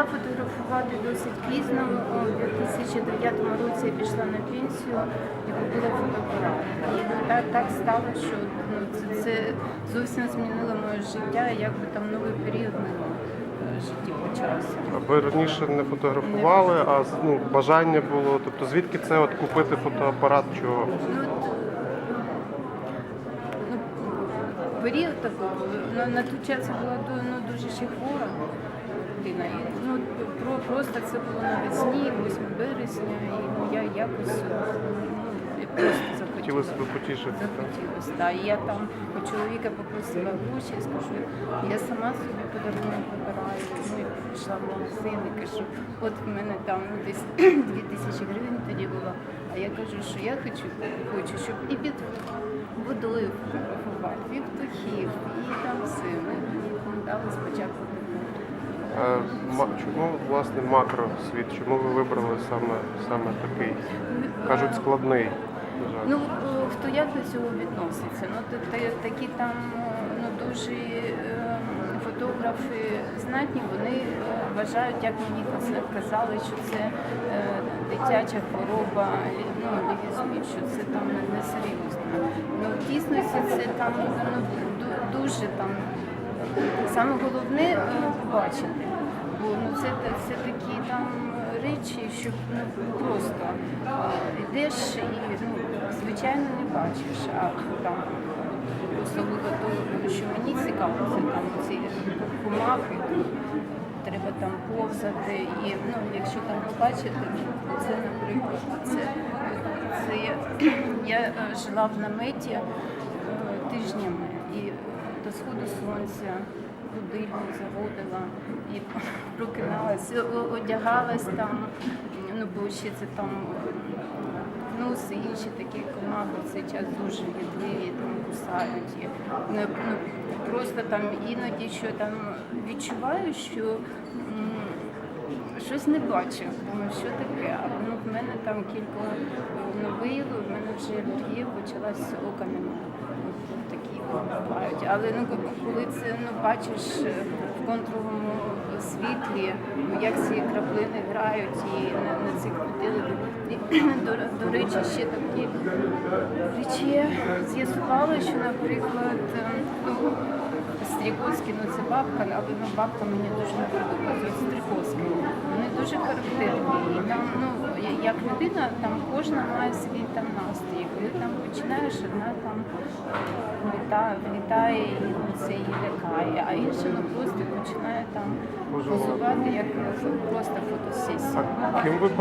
Почала фотографувати досить пізно. У 2009 році я пішла на пенсію і купила фотоапарат. І ну, так, так стало, що ну, це, це зовсім змінило моє життя, як би там новий період в моєму е, житті почався. А Ви раніше не фотографували, а ну, бажання було. Тобто звідки це от купити фотоапарат? Чого? Ну, ну, період такий, на, на той час я була ну, дитина. І, ну, про, просто це було навесні, 8 березня, і ну, я якось ну, я просто захотіла. Себе потішити. Захотілося, так. І я там у чоловіка попросила гроші, я скажу, я сама собі подарунок вибираю. Ну, і пішла в магазин і кажу, от в мене там ну, десь 2 тисячі гривень тоді було. А я кажу, що я хочу, хочу щоб і під водою фотографував, і птахів, і там все. Ми дали спочатку чому власне макросвіт? Чому ви вибрали саме, саме такий? Кажуть, складний. Ну, хто як до цього відноситься? Ну, то- та- такі там ну, дуже е, фотографи знатні, вони е, вважають, як мені казали, що це е, дитяча хвороба, ну, лівізмі, що це там не, не серйозно. Ну, в дійсності це там ну, ду- дуже там. Саме головне е, побачити. Бо ну, це, це такі там речі, що ну, просто е, йдеш і ну, звичайно не бачиш, а там особливо то, що мені цікаво, це там ці комахи, треба там повзати. І ну, якщо там побачити, це, наприклад, це, це я, я е, жила в наметі е, тижнями і до сходу сонця будильник заводила і прокиналася, одягалась там, ну бо ще це там носи, інші такі комахи в цей час дуже відливі, там кусають. І, ну, ну, просто там іноді що там відчуваю, що щось не бачу. Думаю, що таке. А ну, в мене там кілька ну, в мене вже алергія почалась ока немає. Такі бувають. Але ну, коли це ну, бачиш е, в контровому світлі, ну, як ці краплини грають і на, на цих будинках. До, до речі, ще такі речі я з'ясувала, що, наприклад, е, ну, Стрікозькі, ну це бабка, але ну, бабка мені дуже не подобається. Стрікозькі. Вони дуже характерні. І там, ну, як людина, там кожна має свій там настрій. Коли там починаєш, одна там влітає, і ну, це її лякає, а інша ну, просто починає там позувати, як просто фотосесія.